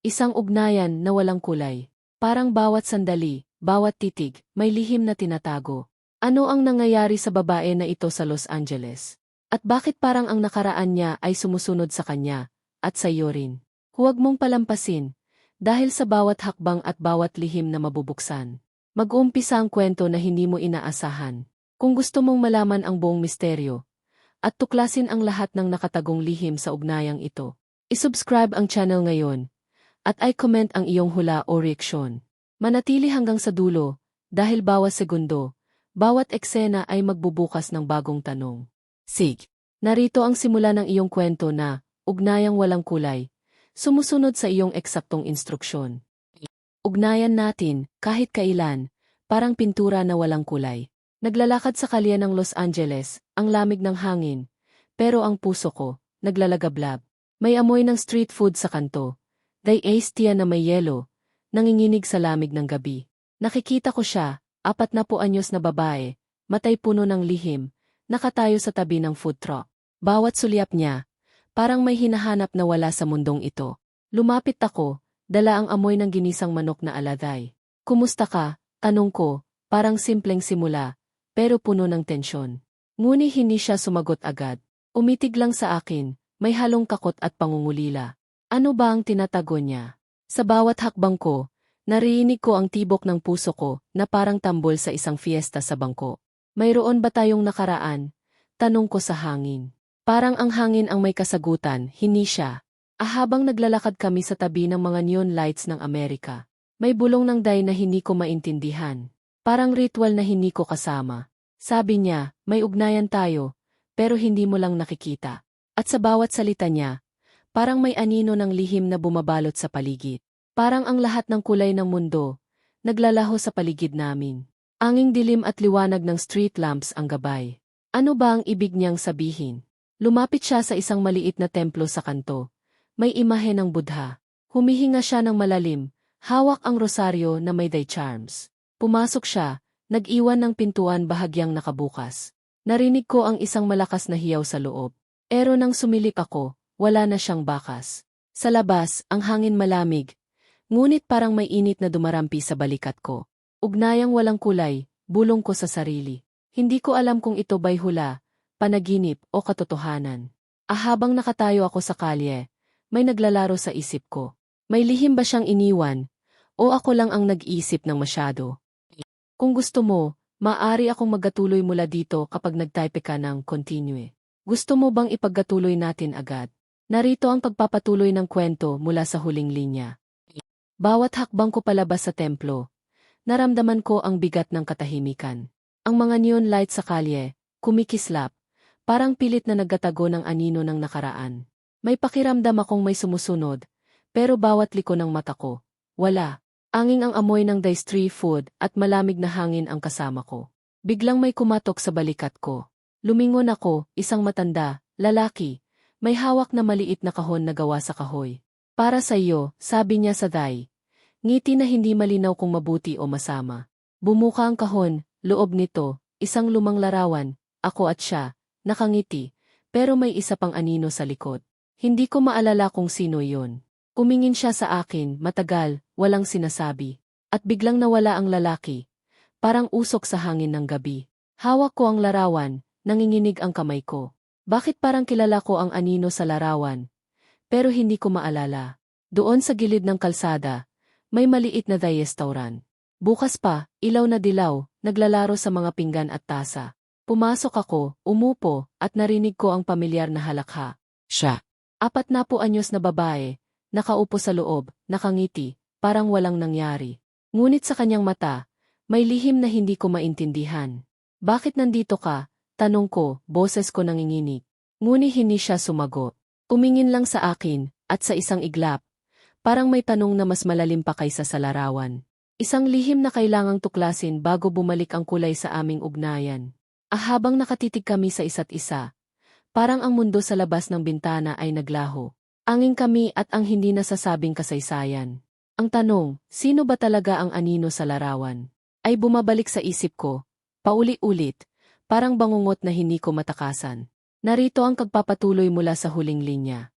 Isang ugnayan na walang kulay. Parang bawat sandali, bawat titig, may lihim na tinatago. Ano ang nangyayari sa babae na ito sa Los Angeles? At bakit parang ang nakaraan niya ay sumusunod sa kanya, at sa iyo rin? Huwag mong palampasin, dahil sa bawat hakbang at bawat lihim na mabubuksan. Mag-uumpisa ang kwento na hindi mo inaasahan. Kung gusto mong malaman ang buong misteryo, at tuklasin ang lahat ng nakatagong lihim sa ugnayang ito, isubscribe ang channel ngayon, at i-comment ang iyong hula o reaksyon. Manatili hanggang sa dulo, dahil bawat segundo, bawat eksena ay magbubukas ng bagong tanong. Sig, narito ang simula ng iyong kwento na, ugnayang walang kulay, sumusunod sa iyong eksaktong instruksyon. Ugnayan natin, kahit kailan, parang pintura na walang kulay. Naglalakad sa kalye ng Los Angeles, ang lamig ng hangin, pero ang puso ko, naglalagablab. May amoy ng street food sa kanto. Day iced tea na may yelo, nanginginig sa lamig ng gabi. Nakikita ko siya, apat na po anyos na babae, matay puno ng lihim, nakatayo sa tabi ng food truck. Bawat sulyap niya, parang may hinahanap na wala sa mundong ito. Lumapit ako, dala ang amoy ng ginisang manok na aladay. Kumusta ka? Tanong ko, parang simpleng simula, pero puno ng tensyon. Ngunit hindi siya sumagot agad. Umitig lang sa akin, may halong kakot at pangungulila. Ano ba ang tinatago niya? Sa bawat hakbang ko, narinig ko ang tibok ng puso ko na parang tambol sa isang fiesta sa bangko. Mayroon ba tayong nakaraan? Tanong ko sa hangin. Parang ang hangin ang may kasagutan, hindi siya. Ahabang naglalakad kami sa tabi ng mga neon lights ng Amerika, may bulong ng day na hindi ko maintindihan. Parang ritual na hindi ko kasama. Sabi niya, may ugnayan tayo, pero hindi mo lang nakikita. At sa bawat salita niya, parang may anino ng lihim na bumabalot sa paligid. Parang ang lahat ng kulay ng mundo, naglalaho sa paligid namin. Anging dilim at liwanag ng street lamps ang gabay. Ano ba ang ibig niyang sabihin? Lumapit siya sa isang maliit na templo sa kanto. May imahe ng Buddha. Humihinga siya ng malalim, hawak ang rosaryo na may day charms. Pumasok siya, nag-iwan ng pintuan bahagyang nakabukas. Narinig ko ang isang malakas na hiyaw sa loob. Pero nang sumilip ako, wala na siyang bakas. Sa labas, ang hangin malamig, ngunit parang may init na dumarampi sa balikat ko. Ugnayang walang kulay, bulong ko sa sarili. Hindi ko alam kung ito ba'y hula, panaginip o katotohanan. Ahabang nakatayo ako sa kalye, may naglalaro sa isip ko. May lihim ba siyang iniwan? O ako lang ang nag-iisip ng masyado? Kung gusto mo, maaari akong magatuloy mula dito kapag nagtype ka ng continue. Gusto mo bang ipagkatuloy natin agad? Narito ang pagpapatuloy ng kwento mula sa huling linya. Bawat hakbang ko palabas sa templo, naramdaman ko ang bigat ng katahimikan. Ang mga neon light sa kalye, kumikislap, parang pilit na nagkatago ng anino ng nakaraan. May pakiramdam akong may sumusunod, pero bawat liko ng mata ko, wala. Anging ang amoy ng street food at malamig na hangin ang kasama ko. Biglang may kumatok sa balikat ko. Lumingon ako, isang matanda, lalaki, may hawak na maliit na kahon na gawa sa kahoy. Para sa iyo, sabi niya sa day. Ngiti na hindi malinaw kung mabuti o masama. Bumuka ang kahon, loob nito, isang lumang larawan, ako at siya, nakangiti, pero may isa pang anino sa likod. Hindi ko maalala kung sino yon. Umingin siya sa akin, matagal, walang sinasabi. At biglang nawala ang lalaki. Parang usok sa hangin ng gabi. Hawak ko ang larawan, nanginginig ang kamay ko. Bakit parang kilala ko ang anino sa larawan? Pero hindi ko maalala. Doon sa gilid ng kalsada, may maliit na restaurant. Bukas pa, ilaw na dilaw, naglalaro sa mga pinggan at tasa. Pumasok ako, umupo, at narinig ko ang pamilyar na halakha. Siya. Apat na po anyos na babae, nakaupo sa loob, nakangiti, parang walang nangyari. Ngunit sa kanyang mata, may lihim na hindi ko maintindihan. Bakit nandito ka? Tanong ko, boses ko nanginginig. Ngunit hindi siya sumagot. Tumingin lang sa akin, at sa isang iglap. Parang may tanong na mas malalim pa kaysa sa larawan. Isang lihim na kailangang tuklasin bago bumalik ang kulay sa aming ugnayan. Ahabang nakatitig kami sa isa't isa, parang ang mundo sa labas ng bintana ay naglaho. Anging kami at ang hindi nasasabing kasaysayan. Ang tanong, sino ba talaga ang anino sa larawan? Ay bumabalik sa isip ko, pauli-ulit, parang bangungot na hindi ko matakasan. Narito ang pagpapatuloy mula sa huling linya.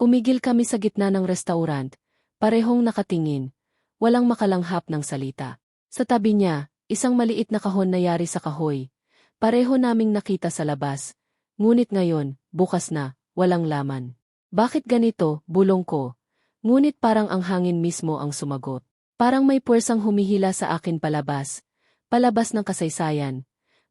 Umigil kami sa gitna ng restaurant, parehong nakatingin, walang makalanghap ng salita. Sa tabi niya, isang maliit na kahon na yari sa kahoy. Pareho naming nakita sa labas. Ngunit ngayon, bukas na, walang laman. Bakit ganito, bulong ko? Ngunit parang ang hangin mismo ang sumagot. Parang may puwersang humihila sa akin palabas. Palabas ng kasaysayan.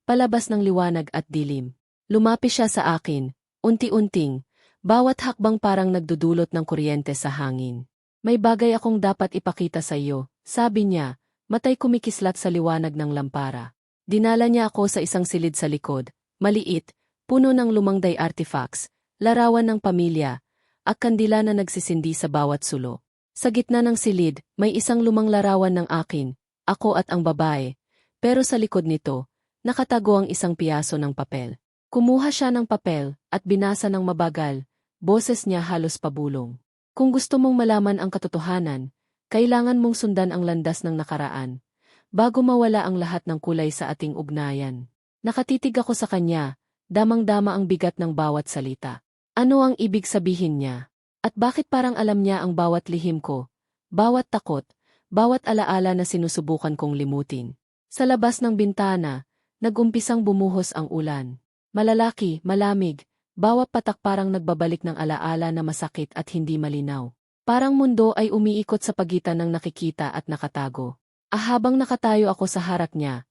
Palabas ng liwanag at dilim. Lumapi siya sa akin, unti-unting, bawat hakbang parang nagdudulot ng kuryente sa hangin. May bagay akong dapat ipakita sa iyo, sabi niya, matay kumikislat sa liwanag ng lampara. Dinala niya ako sa isang silid sa likod, maliit, puno ng lumangday artifacts, larawan ng pamilya, at kandila na nagsisindi sa bawat sulo. Sa gitna ng silid, may isang lumang larawan ng akin, ako at ang babae, pero sa likod nito, nakatago ang isang piyaso ng papel. Kumuha siya ng papel at binasa ng mabagal, boses niya halos pabulong. Kung gusto mong malaman ang katotohanan, kailangan mong sundan ang landas ng nakaraan, bago mawala ang lahat ng kulay sa ating ugnayan. Nakatitig ako sa kanya, damang-dama ang bigat ng bawat salita. Ano ang ibig sabihin niya? At bakit parang alam niya ang bawat lihim ko, bawat takot, bawat alaala na sinusubukan kong limutin? Sa labas ng bintana, nagumpisang bumuhos ang ulan. Malalaki, malamig, bawat patak parang nagbabalik ng alaala na masakit at hindi malinaw. Parang mundo ay umiikot sa pagitan ng nakikita at nakatago. Ahabang nakatayo ako sa harap niya,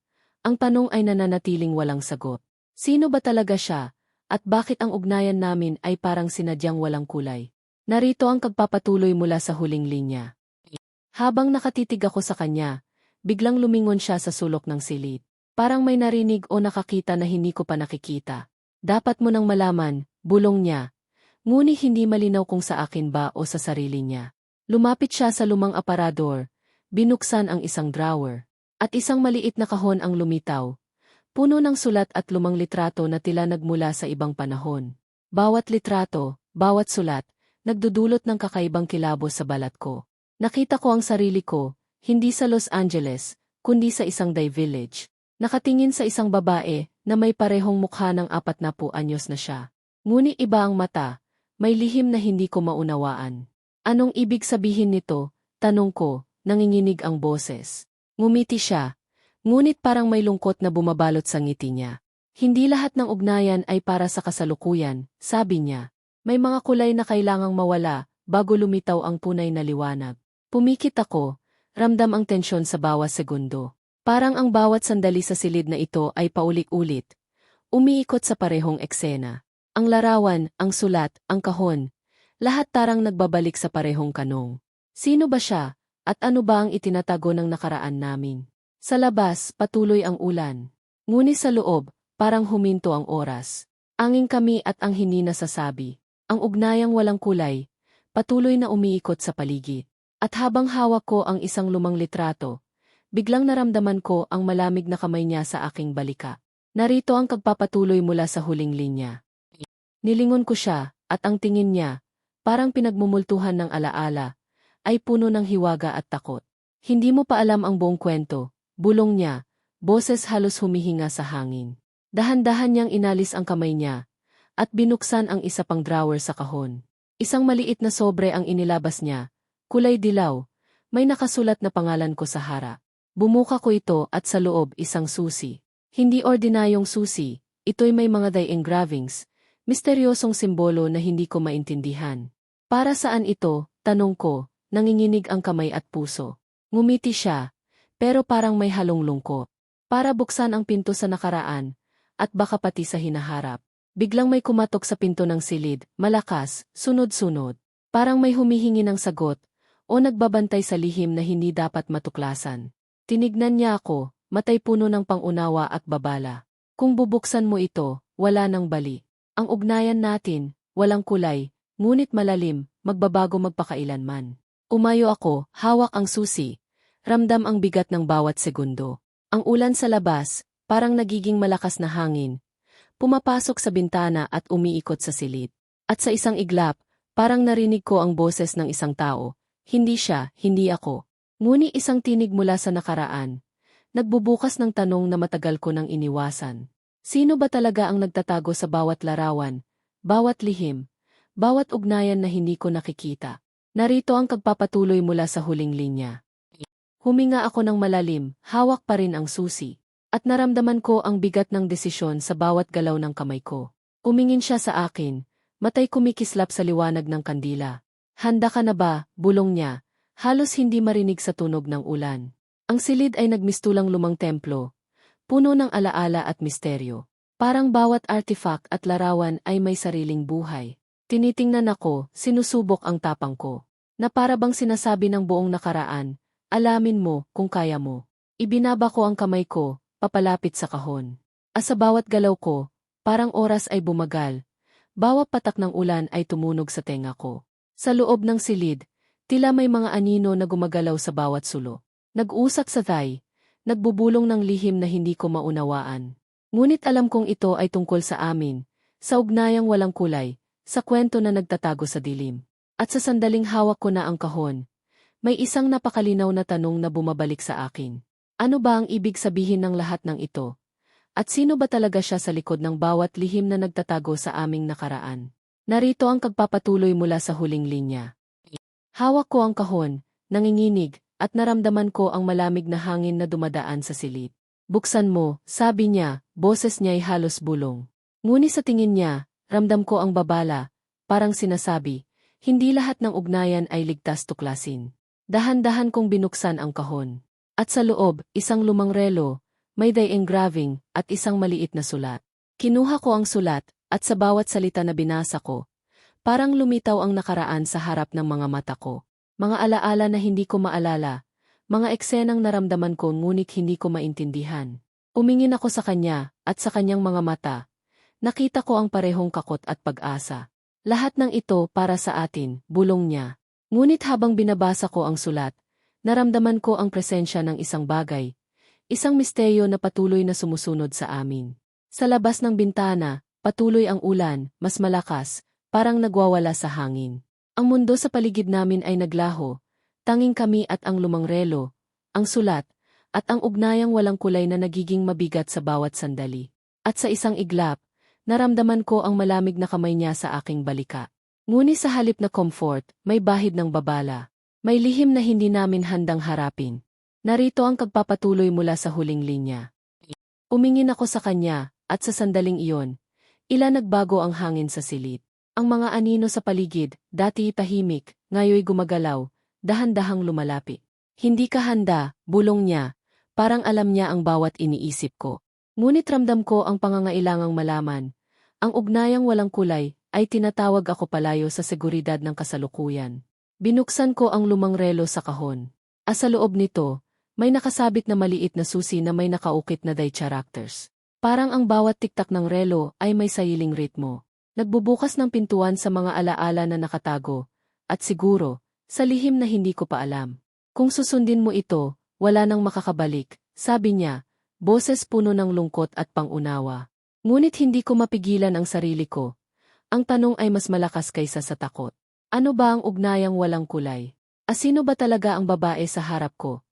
ang tanong ay nananatiling walang sagot. Sino ba talaga siya, at bakit ang ugnayan namin ay parang sinadyang walang kulay? Narito ang kagpapatuloy mula sa huling linya. Habang nakatitig ako sa kanya, biglang lumingon siya sa sulok ng silid. Parang may narinig o nakakita na hindi ko pa nakikita. Dapat mo nang malaman, bulong niya. Ngunit hindi malinaw kung sa akin ba o sa sarili niya. Lumapit siya sa lumang aparador, binuksan ang isang drawer, at isang maliit na kahon ang lumitaw. Puno ng sulat at lumang litrato na tila nagmula sa ibang panahon. Bawat litrato, bawat sulat, nagdudulot ng kakaibang kilabos sa balat ko. Nakita ko ang sarili ko, hindi sa Los Angeles, kundi sa isang day village. Nakatingin sa isang babae na may parehong mukha ng apat na anyos na siya. Ngunit iba ang mata, may lihim na hindi ko maunawaan. Anong ibig sabihin nito? Tanong ko, nanginginig ang boses. Ngumiti siya, ngunit parang may lungkot na bumabalot sa ngiti niya. Hindi lahat ng ugnayan ay para sa kasalukuyan, sabi niya. May mga kulay na kailangang mawala bago lumitaw ang punay na liwanag. Pumikit ako, ramdam ang tensyon sa bawat segundo. Parang ang bawat sandali sa silid na ito ay paulit-ulit. Umiikot sa parehong eksena. Ang larawan, ang sulat, ang kahon. Lahat tarang nagbabalik sa parehong kanong. Sino ba siya, at ano ba ang itinatago ng nakaraan namin? Sa labas, patuloy ang ulan. Ngunit sa loob, parang huminto ang oras. Angin kami at ang hindi nasasabi. Ang ugnayang walang kulay, patuloy na umiikot sa paligid. At habang hawak ko ang isang lumang litrato, biglang naramdaman ko ang malamig na kamay niya sa aking balika. Narito ang kagpapatuloy mula sa huling linya. Nilingon ko siya, at ang tingin niya, parang pinagmumultuhan ng alaala, ay puno ng hiwaga at takot. Hindi mo pa alam ang buong kwento, bulong niya, boses halos humihinga sa hangin. Dahan-dahan niyang inalis ang kamay niya, at binuksan ang isa pang drawer sa kahon. Isang maliit na sobre ang inilabas niya, kulay dilaw, may nakasulat na pangalan ko sa harap. Bumuka ko ito at sa loob isang susi. Hindi ordinayong susi, ito'y may mga day engravings, misteryosong simbolo na hindi ko maintindihan. Para saan ito, tanong ko, nanginginig ang kamay at puso. Ngumiti siya, pero parang may halong lungkot. Para buksan ang pinto sa nakaraan, at baka pati sa hinaharap. Biglang may kumatok sa pinto ng silid, malakas, sunod-sunod. Parang may humihingi ng sagot, o nagbabantay sa lihim na hindi dapat matuklasan. Tinignan niya ako, matay puno ng pangunawa at babala. Kung bubuksan mo ito, wala nang bali. Ang ugnayan natin, walang kulay, ngunit malalim, magbabago magpakailanman. Umayo ako, hawak ang susi. Ramdam ang bigat ng bawat segundo. Ang ulan sa labas, parang nagiging malakas na hangin. Pumapasok sa bintana at umiikot sa silid. At sa isang iglap, parang narinig ko ang boses ng isang tao. Hindi siya, hindi ako. Nguni isang tinig mula sa nakaraan. Nagbubukas ng tanong na matagal ko nang iniwasan. Sino ba talaga ang nagtatago sa bawat larawan, bawat lihim, bawat ugnayan na hindi ko nakikita? Narito ang kagpapatuloy mula sa huling linya. Huminga ako ng malalim, hawak pa rin ang susi. At naramdaman ko ang bigat ng desisyon sa bawat galaw ng kamay ko. Umingin siya sa akin, matay kumikislap sa liwanag ng kandila. Handa ka na ba, bulong niya, halos hindi marinig sa tunog ng ulan. Ang silid ay nagmistulang lumang templo, puno ng alaala at misteryo. Parang bawat artifact at larawan ay may sariling buhay. Tinitingnan ako, sinusubok ang tapang ko. Na para bang sinasabi ng buong nakaraan, alamin mo kung kaya mo. Ibinaba ko ang kamay ko, papalapit sa kahon. As sa bawat galaw ko, parang oras ay bumagal. Bawat patak ng ulan ay tumunog sa tenga ko. Sa loob ng silid, tila may mga anino na gumagalaw sa bawat sulo. Nag-usat sa thigh, nagbubulong ng lihim na hindi ko maunawaan. Ngunit alam kong ito ay tungkol sa amin, sa ugnayang walang kulay, sa kwento na nagtatago sa dilim. At sa sandaling hawak ko na ang kahon, may isang napakalinaw na tanong na bumabalik sa akin. Ano ba ang ibig sabihin ng lahat ng ito? At sino ba talaga siya sa likod ng bawat lihim na nagtatago sa aming nakaraan? Narito ang kagpapatuloy mula sa huling linya. Hawak ko ang kahon, nanginginig, at naramdaman ko ang malamig na hangin na dumadaan sa silid. Buksan mo, sabi niya, boses niya'y halos bulong. Ngunit sa tingin niya, ramdam ko ang babala, parang sinasabi, hindi lahat ng ugnayan ay ligtas tuklasin. Dahan-dahan kong binuksan ang kahon. At sa loob, isang lumang relo, may day engraving, at isang maliit na sulat. Kinuha ko ang sulat, at sa bawat salita na binasa ko, parang lumitaw ang nakaraan sa harap ng mga mata ko. Mga alaala na hindi ko maalala, mga eksenang naramdaman ko ngunit hindi ko maintindihan. Umingin ako sa kanya, at sa kanyang mga mata. Nakita ko ang parehong kakot at pag-asa. Lahat ng ito para sa atin, bulong niya. Ngunit habang binabasa ko ang sulat, naramdaman ko ang presensya ng isang bagay. Isang misteryo na patuloy na sumusunod sa amin. Sa labas ng bintana, patuloy ang ulan, mas malakas, parang nagwawala sa hangin. Ang mundo sa paligid namin ay naglaho, Tanging kami at ang lumang relo, ang sulat, at ang ugnayang walang kulay na nagiging mabigat sa bawat sandali. At sa isang iglap, naramdaman ko ang malamig na kamay niya sa aking balika. Ngunit sa halip na comfort, may bahid ng babala. May lihim na hindi namin handang harapin. Narito ang kagpapatuloy mula sa huling linya. Umingin ako sa kanya, at sa sandaling iyon, ila nagbago ang hangin sa silid. Ang mga anino sa paligid, dati tahimik, ngayoy gumagalaw, dahan-dahang lumalapit. Hindi ka handa, bulong niya, parang alam niya ang bawat iniisip ko. Ngunit ramdam ko ang pangangailangang malaman. Ang ugnayang walang kulay ay tinatawag ako palayo sa seguridad ng kasalukuyan. Binuksan ko ang lumang relo sa kahon. As sa loob nito, may nakasabit na maliit na susi na may nakaukit na die characters. Parang ang bawat tiktak ng relo ay may sayiling ritmo. Nagbubukas ng pintuan sa mga alaala na nakatago, at siguro, sa lihim na hindi ko pa alam. Kung susundin mo ito, wala nang makakabalik, sabi niya, boses puno ng lungkot at pangunawa. Ngunit hindi ko mapigilan ang sarili ko. Ang tanong ay mas malakas kaysa sa takot. Ano ba ang ugnayang walang kulay? Asino ba talaga ang babae sa harap ko?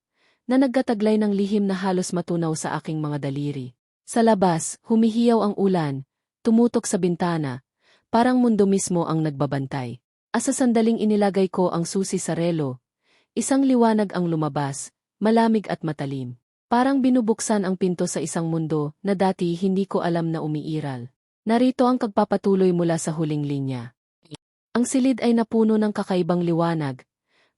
Na nagkataglay ng lihim na halos matunaw sa aking mga daliri. Sa labas, humihiyaw ang ulan, tumutok sa bintana, parang mundo mismo ang nagbabantay. Asa sandaling inilagay ko ang susi sa relo, isang liwanag ang lumabas, malamig at matalim. Parang binubuksan ang pinto sa isang mundo na dati hindi ko alam na umiiral. Narito ang kagpapatuloy mula sa huling linya. Ang silid ay napuno ng kakaibang liwanag,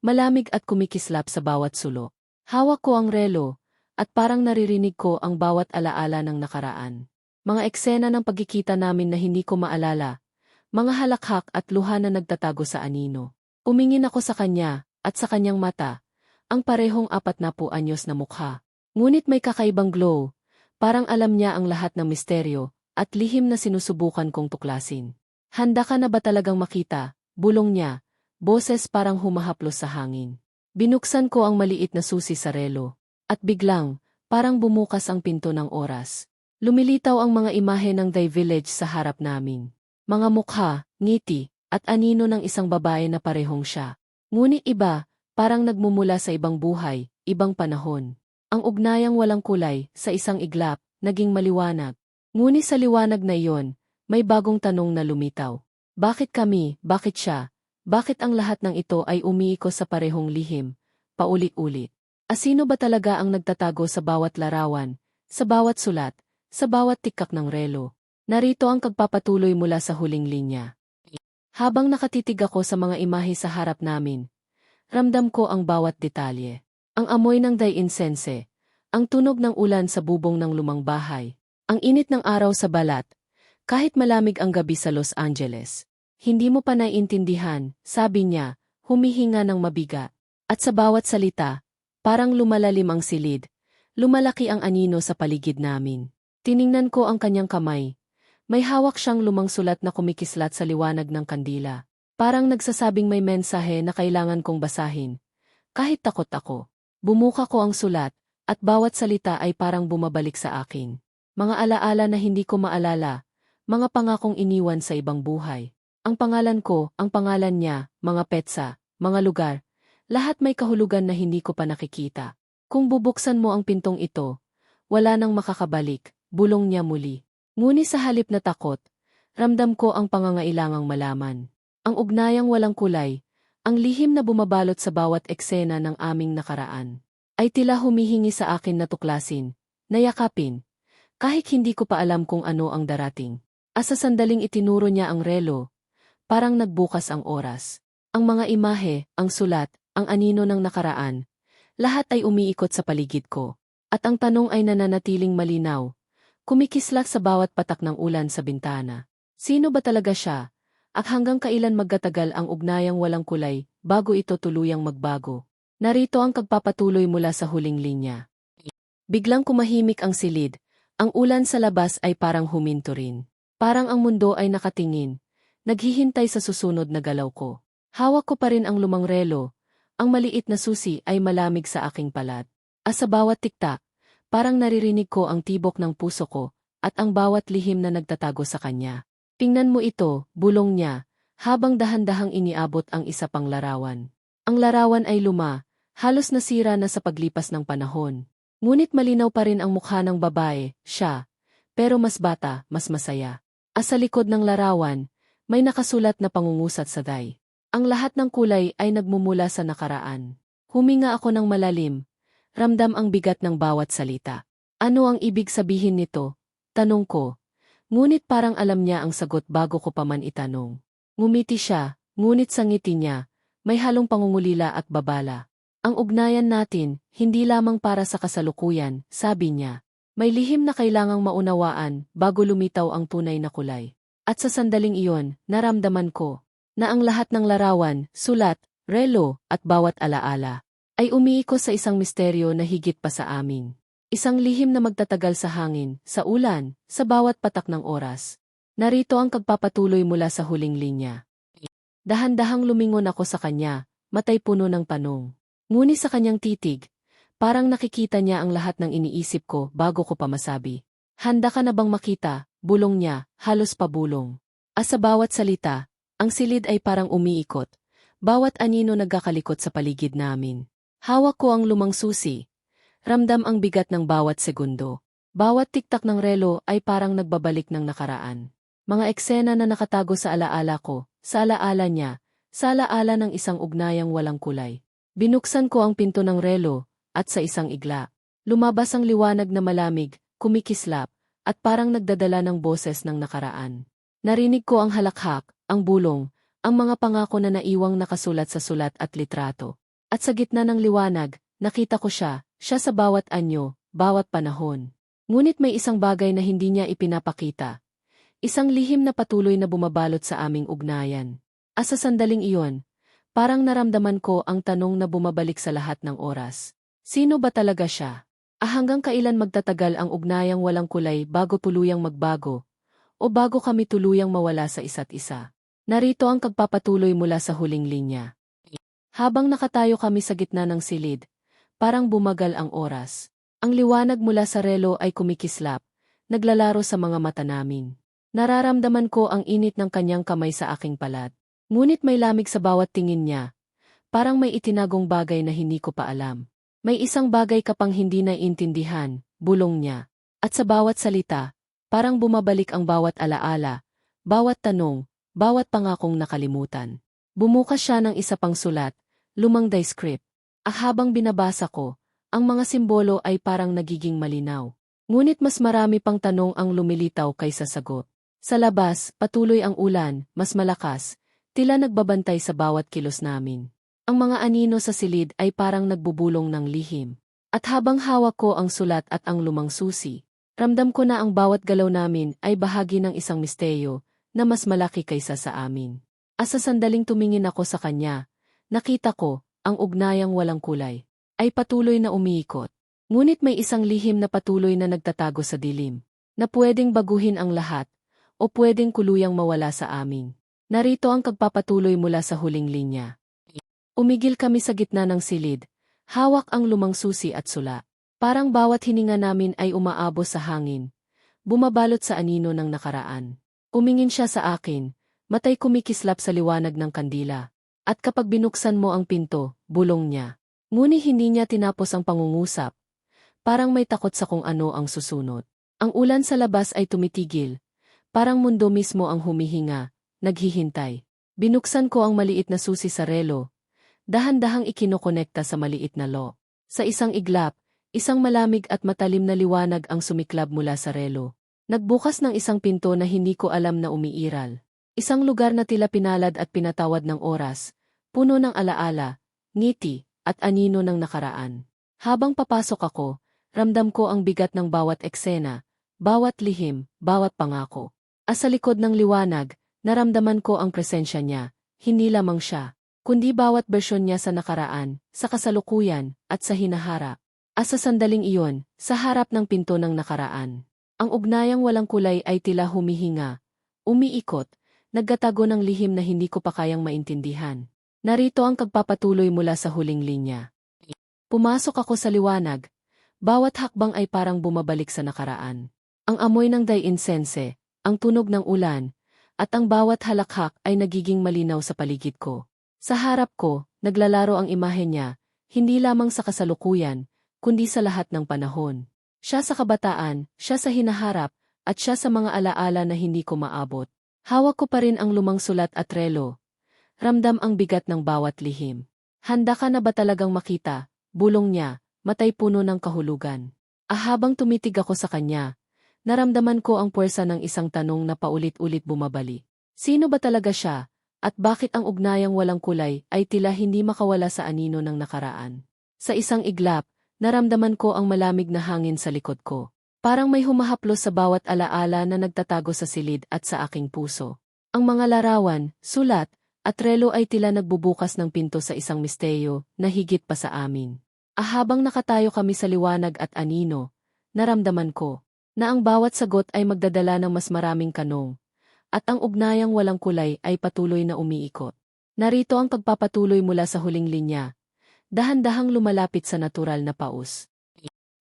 malamig at kumikislap sa bawat sulo. Hawak ko ang relo, at parang naririnig ko ang bawat alaala ng nakaraan. Mga eksena ng pagkikita namin na hindi ko maalala, mga halakhak at luha na nagtatago sa anino. Umingin ako sa kanya, at sa kanyang mata, ang parehong apat na po anyos na mukha. Ngunit may kakaibang glow, parang alam niya ang lahat ng misteryo, at lihim na sinusubukan kong tuklasin. Handa ka na ba talagang makita? Bulong niya, boses parang humahaplos sa hangin. Binuksan ko ang maliit na susi sa relo, at biglang, parang bumukas ang pinto ng oras. Lumilitaw ang mga imahe ng The Village sa harap namin. Mga mukha, ngiti, at anino ng isang babae na parehong siya. Ngunit iba, parang nagmumula sa ibang buhay, ibang panahon. Ang ugnayang walang kulay, sa isang iglap, naging maliwanag. Ngunit sa liwanag na iyon, may bagong tanong na lumitaw. Bakit kami, bakit siya, Bakit ang lahat ng ito ay umiiko sa parehong lihim, paulit-ulit? Asino ba talaga ang nagtatago sa bawat larawan, sa bawat sulat, sa bawat tikak ng relo? Narito ang kagpapatuloy mula sa huling linya. Habang nakatitig ako sa mga imahe sa harap namin, ramdam ko ang bawat detalye. Ang amoy ng day-incense, ang tunog ng ulan sa bubong ng lumang bahay, ang init ng araw sa balat, kahit malamig ang gabi sa Los Angeles. Hindi mo pa naiintindihan, sabi niya, humihinga ng mabiga. At sa bawat salita, parang lumalalim ang silid, lumalaki ang anino sa paligid namin. Tiningnan ko ang kanyang kamay, may hawak siyang lumang sulat na kumikislat sa liwanag ng kandila. Parang nagsasabing may mensahe na kailangan kong basahin. Kahit takot ako. Bumuka ko ang sulat, at bawat salita ay parang bumabalik sa akin. Mga alaala na hindi ko maalala, mga pangakong iniwan sa ibang buhay. Ang pangalan ko, ang pangalan niya, mga petsa, mga lugar, lahat may kahulugan na hindi ko pa nakikita. Kung bubuksan mo ang pintong ito, wala nang makakabalik, bulong niya muli. Ngunit sa halip na takot, ramdam ko ang pangangailangang malaman. Ang ugnayang walang kulay, ang lihim na bumabalot sa bawat eksena ng aming nakaraan, ay tila humihingi sa akin na tuklasin, nayakapin, kahit hindi ko pa alam kung ano ang darating. Asa sandaling itinuro niya ang relo, parang nagbukas ang oras. Ang mga imahe, ang sulat, ang anino ng nakaraan, lahat ay umiikot sa paligid ko. At ang tanong ay nananatiling malinaw, Kumikislak sa bawat patak ng ulan sa bintana. Sino ba talaga siya? At hanggang kailan magkatagal ang ugnayang walang kulay bago ito tuluyang magbago? Narito ang kagpapatuloy mula sa huling linya. Biglang kumahimik ang silid. Ang ulan sa labas ay parang huminto rin. Parang ang mundo ay nakatingin. Naghihintay sa susunod na galaw ko. Hawak ko pa rin ang lumang relo. Ang maliit na susi ay malamig sa aking palat. At sa bawat tiktak, Parang naririnig ko ang tibok ng puso ko, at ang bawat lihim na nagtatago sa kanya. Tingnan mo ito, bulong niya, habang dahan-dahang iniabot ang isa pang larawan. Ang larawan ay luma, halos nasira na sa paglipas ng panahon. Ngunit malinaw pa rin ang mukha ng babae, siya, pero mas bata, mas masaya. Asa likod ng larawan, may nakasulat na pangungusat sa day. Ang lahat ng kulay ay nagmumula sa nakaraan. Huminga ako ng malalim, Ramdam ang bigat ng bawat salita. Ano ang ibig sabihin nito? Tanong ko. Ngunit parang alam niya ang sagot bago ko pa man itanong. Ngumiti siya, ngunit sa ngiti niya, may halong pangungulila at babala. Ang ugnayan natin, hindi lamang para sa kasalukuyan, sabi niya. May lihim na kailangang maunawaan bago lumitaw ang tunay na kulay. At sa sandaling iyon, naramdaman ko na ang lahat ng larawan, sulat, relo, at bawat alaala ay umiiko sa isang misteryo na higit pa sa amin. Isang lihim na magtatagal sa hangin, sa ulan, sa bawat patak ng oras. Narito ang kagpapatuloy mula sa huling linya. Dahan-dahang lumingon ako sa kanya, matay puno ng tanong. Ngunit sa kanyang titig, parang nakikita niya ang lahat ng iniisip ko bago ko pa masabi. Handa ka na bang makita? Bulong niya, halos pabulong. As sa bawat salita, ang silid ay parang umiikot. Bawat anino nagkakalikot sa paligid namin. Hawak ko ang lumang susi. Ramdam ang bigat ng bawat segundo. Bawat tiktak ng relo ay parang nagbabalik ng nakaraan. Mga eksena na nakatago sa alaala ko, sa alaala niya, sa alaala ng isang ugnayang walang kulay. Binuksan ko ang pinto ng relo, at sa isang igla. Lumabas ang liwanag na malamig, kumikislap, at parang nagdadala ng boses ng nakaraan. Narinig ko ang halakhak, ang bulong, ang mga pangako na naiwang nakasulat sa sulat at litrato. At sa gitna ng liwanag, nakita ko siya, siya sa bawat anyo, bawat panahon. Ngunit may isang bagay na hindi niya ipinapakita. Isang lihim na patuloy na bumabalot sa aming ugnayan. As sa sandaling iyon, parang naramdaman ko ang tanong na bumabalik sa lahat ng oras. Sino ba talaga siya? Ah hanggang kailan magtatagal ang ugnayang walang kulay bago tuluyang magbago? O bago kami tuluyang mawala sa isa't isa? Narito ang kagpapatuloy mula sa huling linya. Habang nakatayo kami sa gitna ng silid, parang bumagal ang oras. Ang liwanag mula sa relo ay kumikislap, naglalaro sa mga mata namin. Nararamdaman ko ang init ng kanyang kamay sa aking palat. Ngunit may lamig sa bawat tingin niya. Parang may itinagong bagay na hindi ko pa alam. May isang bagay ka pang hindi naiintindihan, bulong niya. At sa bawat salita, parang bumabalik ang bawat alaala, bawat tanong, bawat pangakong nakalimutan. Bumukas siya ng isa pang sulat, lumang die script. Ah habang binabasa ko, ang mga simbolo ay parang nagiging malinaw. Ngunit mas marami pang tanong ang lumilitaw kaysa sagot. Sa labas, patuloy ang ulan, mas malakas, tila nagbabantay sa bawat kilos namin. Ang mga anino sa silid ay parang nagbubulong ng lihim. At habang hawak ko ang sulat at ang lumang susi, ramdam ko na ang bawat galaw namin ay bahagi ng isang misteryo na mas malaki kaysa sa amin. Asa sandaling tumingin ako sa kanya, nakita ko, ang ugnayang walang kulay, ay patuloy na umiikot. Ngunit may isang lihim na patuloy na nagtatago sa dilim, na pwedeng baguhin ang lahat, o pwedeng kuluyang mawala sa amin. Narito ang kagpapatuloy mula sa huling linya. Umigil kami sa gitna ng silid, hawak ang lumang susi at sula. Parang bawat hininga namin ay umaabo sa hangin, bumabalot sa anino ng nakaraan. Umingin siya sa akin, matay kumikislap sa liwanag ng kandila. At kapag binuksan mo ang pinto, bulong niya. Ngunit hindi niya tinapos ang pangungusap, Parang may takot sa kung ano ang susunod. Ang ulan sa labas ay tumitigil. Parang mundo mismo ang humihinga, naghihintay. Binuksan ko ang maliit na susi sa relo. Dahan-dahang ikinokonekta sa maliit na lo. Sa isang iglap, isang malamig at matalim na liwanag ang sumiklab mula sa relo. Nagbukas ng isang pinto na hindi ko alam na umiiral. Isang lugar na tila pinalad at pinatawad ng oras, puno ng alaala, ngiti, at anino ng nakaraan. Habang papasok ako, Ramdam ko ang bigat ng bawat eksena, bawat lihim, bawat pangako. As sa likod ng liwanag, naramdaman ko ang presensya niya, hindi lamang siya, kundi bawat bersyon niya sa nakaraan, sa kasalukuyan, at sa hinaharap. As sa sandaling iyon, sa harap ng pinto ng nakaraan. Ang ugnayang walang kulay ay tila humihinga, umiikot, nagkatago ng lihim na hindi ko pa kayang maintindihan. Narito ang kagpapatuloy mula sa huling linya. Pumasok ako sa liwanag, bawat hakbang ay parang bumabalik sa nakaraan. Ang amoy ng day-incense, ang tunog ng ulan, at ang bawat halakhak ay nagiging malinaw sa paligid ko. Sa harap ko, naglalaro ang imahe niya, hindi lamang sa kasalukuyan, kundi sa lahat ng panahon. Siya sa kabataan, siya sa hinaharap, at siya sa mga alaala na hindi ko maabot. Hawak ko pa rin ang lumang sulat at relo. Ramdam ang bigat ng bawat lihim. Handa ka na ba talagang makita? Bulong niya, matay puno ng kahulugan. Ahabang tumitig ako sa kanya, naramdaman ko ang puwersa ng isang tanong na paulit-ulit bumabali. Sino ba talaga siya, at bakit ang ugnayang walang kulay ay tila hindi makawala sa anino ng nakaraan? Sa isang iglap, naramdaman ko ang malamig na hangin sa likod ko. Parang may humahaplos sa bawat alaala na nagtatago sa silid at sa aking puso. Ang mga larawan, sulat, at relo ay tila nagbubukas ng pinto sa isang misteryo na higit pa sa amin. Ahabang nakatayo kami sa liwanag at anino, naramdaman ko na ang bawat sagot ay magdadala ng mas maraming kanong, at ang ugnayang walang kulay ay patuloy na umiikot. Narito ang pagpapatuloy mula sa huling linya, dahan-dahang lumalapit sa natural na paus.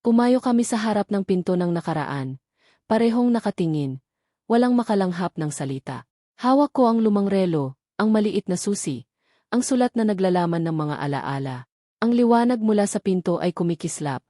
Pumayo kami sa harap ng pinto ng nakaraan, parehong nakatingin, walang makalanghap ng salita. Hawak ko ang lumang relo, ang maliit na susi, ang sulat na naglalaman ng mga alaala. Ang liwanag mula sa pinto ay kumikislap.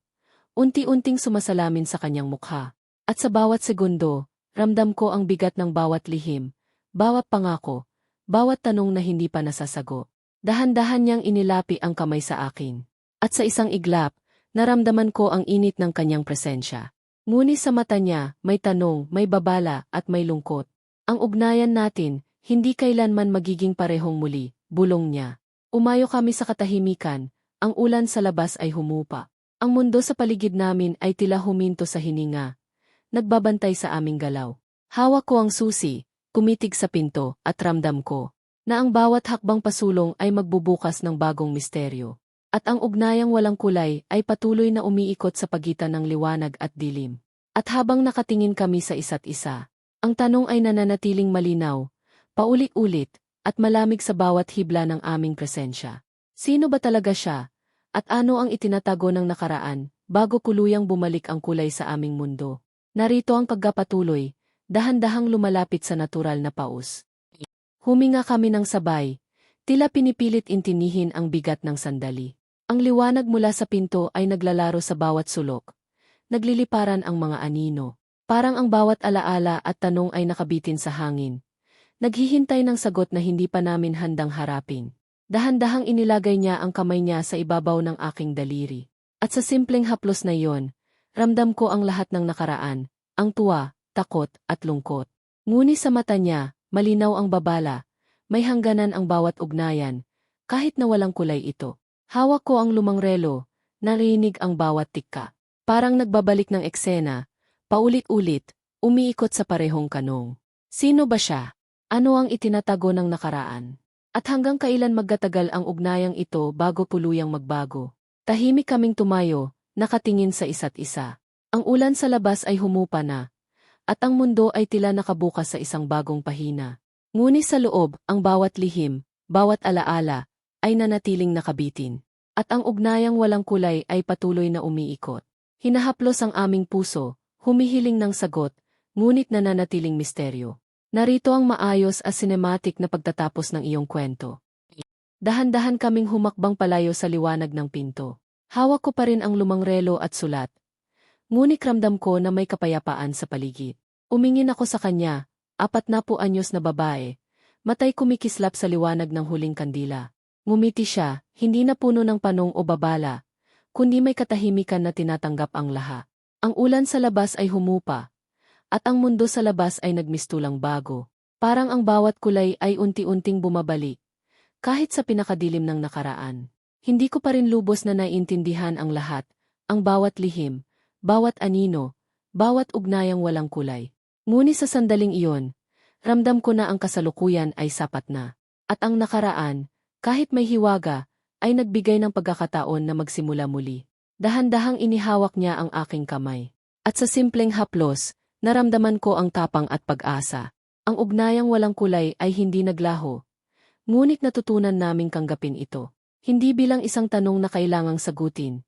Unti-unting sumasalamin sa kanyang mukha. At sa bawat segundo, ramdam ko ang bigat ng bawat lihim, bawat pangako, bawat tanong na hindi pa nasasago. Dahan-dahan niyang inilapi ang kamay sa akin. At sa isang iglap, naramdaman ko ang init ng kanyang presensya. Ngunit sa mata niya, may tanong, may babala, at may lungkot. Ang ugnayan natin, hindi kailanman magiging parehong muli, bulong niya. Umayo kami sa katahimikan, ang ulan sa labas ay humupa. Ang mundo sa paligid namin ay tila huminto sa hininga. Nagbabantay sa aming galaw. Hawak ko ang susi, kumitig sa pinto, at ramdam ko na ang bawat hakbang pasulong ay magbubukas ng bagong misteryo. At ang ugnayang walang kulay ay patuloy na umiikot sa pagitan ng liwanag at dilim. At habang nakatingin kami sa isa't isa, ang tanong ay nananatiling malinaw, paulit-ulit, at malamig sa bawat hibla ng aming presensya. Sino ba talaga siya? At ano ang itinatago ng nakaraan, bago kuluyang bumalik ang kulay sa aming mundo? Narito ang pagkapatuloy, dahan-dahang lumalapit sa natural na paus. Huminga kami ng sabay, tila pinipilit intinihin ang bigat ng sandali. Ang liwanag mula sa pinto ay naglalaro sa bawat sulok. Nagliliparan ang mga anino. Parang ang bawat alaala at tanong ay nakabitin sa hangin. Naghihintay ng sagot na hindi pa namin handang harapin. Dahan-dahang inilagay niya ang kamay niya sa ibabaw ng aking daliri. At sa simpleng haplos na iyon, ramdam ko ang lahat ng nakaraan, ang tuwa, takot, at lungkot. Nguni sa mata niya, malinaw ang babala, may hangganan ang bawat ugnayan, kahit na walang kulay ito. Hawak ko ang lumang relo, narinig ang bawat tikka. Parang nagbabalik ng eksena, paulit-ulit, umiikot sa parehong kanong. Sino ba siya? Ano ang itinatago ng nakaraan? At hanggang kailan magkatagal ang ugnayang ito bago puluyang magbago? Tahimik kaming tumayo, nakatingin sa isa't isa. Ang ulan sa labas ay humupa na, at ang mundo ay tila nakabukas sa isang bagong pahina. Ngunit sa loob, ang bawat lihim, bawat alaala, ay nanatiling nakabitin. At ang ugnayang walang kulay ay patuloy na umiikot. Hinahaplos ang aming puso, humihiling ng sagot, ngunit nananatiling misteryo. Narito ang maayos at cinematic na pagtatapos ng iyong kwento. Dahan-dahan kaming humakbang palayo sa liwanag ng pinto. Hawak ko pa rin ang lumang relo at sulat. Ngunit ramdam ko na may kapayapaan sa paligid. Umingin ako sa kanya, apat na po anyos na babae. Matay kumikislap sa liwanag ng huling kandila. Ngumiti siya, hindi na puno ng panong o babala, kundi may katahimikan na tinatanggap ang laha. Ang ulan sa labas ay humupa, at ang mundo sa labas ay nagmistulang bago. Parang ang bawat kulay ay unti-unting bumabalik, kahit sa pinakadilim ng nakaraan. Hindi ko pa rin lubos na naiintindihan ang lahat, ang bawat lihim, bawat anino, bawat ugnayang walang kulay. Ngunit sa sandaling iyon, ramdam ko na ang kasalukuyan ay sapat na. At ang nakaraan, kahit may hiwaga, ay nagbigay ng pagkakataon na magsimula muli. Dahan-dahang inihawak niya ang aking kamay. At sa simpleng haplos, naramdaman ko ang tapang at pag-asa. Ang ugnayang walang kulay ay hindi naglaho. Ngunit natutunan naming kanggapin ito. Hindi bilang isang tanong na kailangang sagutin,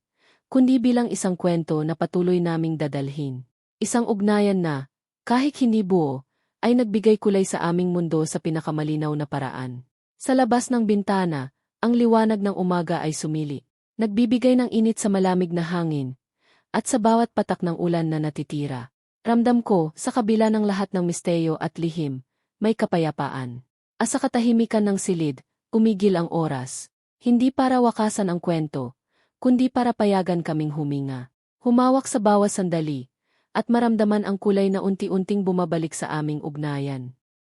kundi bilang isang kwento na patuloy naming dadalhin. Isang ugnayan na, kahit hindi buo, ay nagbigay kulay sa aming mundo sa pinakamalinaw na paraan. Sa labas ng bintana, ang liwanag ng umaga ay sumili. Nagbibigay ng init sa malamig na hangin, at sa bawat patak ng ulan na natitira. Ramdam ko, sa kabila ng lahat ng misteyo at lihim, may kapayapaan. As sa katahimikan ng silid, umigil ang oras. Hindi para wakasan ang kwento, kundi para payagan kaming huminga. Humawak sa bawat sandali, at maramdaman ang kulay na unti-unting bumabalik sa aming ugnayan.